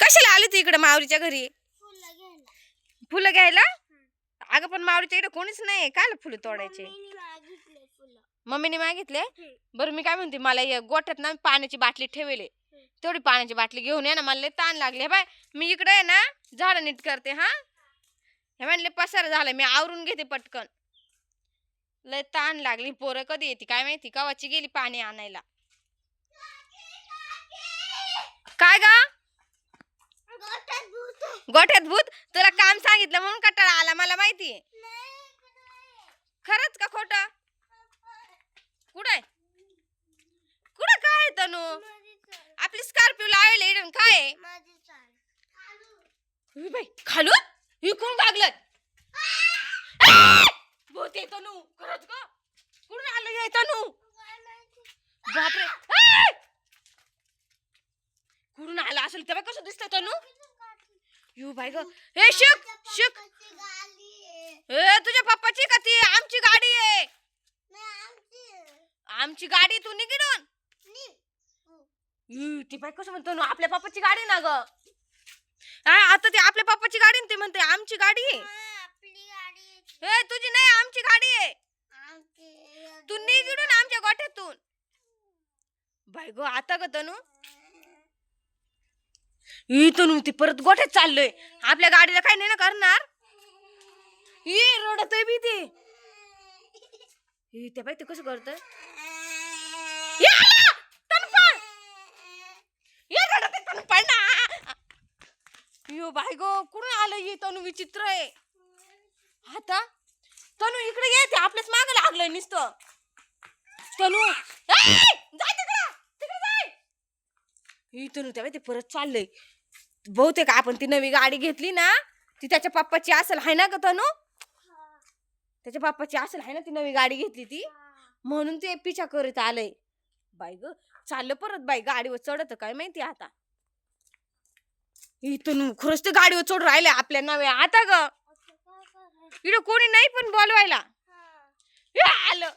कशाला आली ती इकडे मावरीच्या घरी? फुलं घ्यायला. अगं पण मावरीच्या इकडे कोणीच नाही काय फुलं तोडायचे? मम्मीने मागितले. बरं मी काय म्हणते मला या गोठ्यात ना पाण्याची बाटली ठेवले. तेवढी पाण्याची बाटली घेऊन ये ना मला ताण लागले. बाय मी इकडे आहे ना झाड नीट करते हा. हे म्हणले पसार झालं मी आवरून घेते पटकन. लय ताण लागली पोरं कधी येते काय माहिती कवाची गेली पाणी आणायला काय गा गोठ्यात भूत आहे. गोठ्यात भूत तुला काम सांगितलं म्हणून कटाळा आला मला माहिती. आहे. खरंच का खोट? कुठं? कुठं काय तनु? आपली स्कॉर्पिओ लावले इडून काय? बाई खालून विकून लागलं भूत येतो नू खरंच का कुठून आलं येतो नू बापरे. कुठून आला असेल तेव्हा कसं दिसतं तनू? यू ग. हे शिक शिक. ए तुझ्या पप्पाची का ती आमची गाडी आहे? आमची गाडी तू निघडून. ई, ती बाई कसं म्हणतो? ना आपल्या पप्पाची गाडी ना ग. हा आता ती आपल्या पप्पाची गाडी ना ती म्हणते आमची गाडी आहे. हा, तुझी नाही आमची गाडी आहे. आमची तू निघडून आमच्या गोठ्यातून. बाई गो आता ग तनू. इथून तनू परत गोठ्यात चाललोय. आपल्या गाडीला काय नाही ना करणार? ई रडतय बी ते. ई, ते बाई ते कसं करत यो बाय गो कुठून आलं ये तनू विचित्र आहे? आता? तनू इकडे ये ते आपल्याच माग लागलंय नुसतं. तनू ए, ही तनू त्या ते परत चाललंय. बहुतेक आपण ती नवी गाडी घेतली ना ती त्याच्या पप्पाची असेल हाय ना ग तनू? त्याच्या पप्पाची असेल हाय ना ती नवी गाडी घेतली ती? म्हणून ते पिछा करत आलंय. बाई ग चाललं परत बाई गाडीवर चढत काय माहिती आता? इथून खरंच ते गाडीवर चढ राहिले आपल्या नव्या. आता ग? इकडे कोणी नाही पण बोलवायला. हे आलं.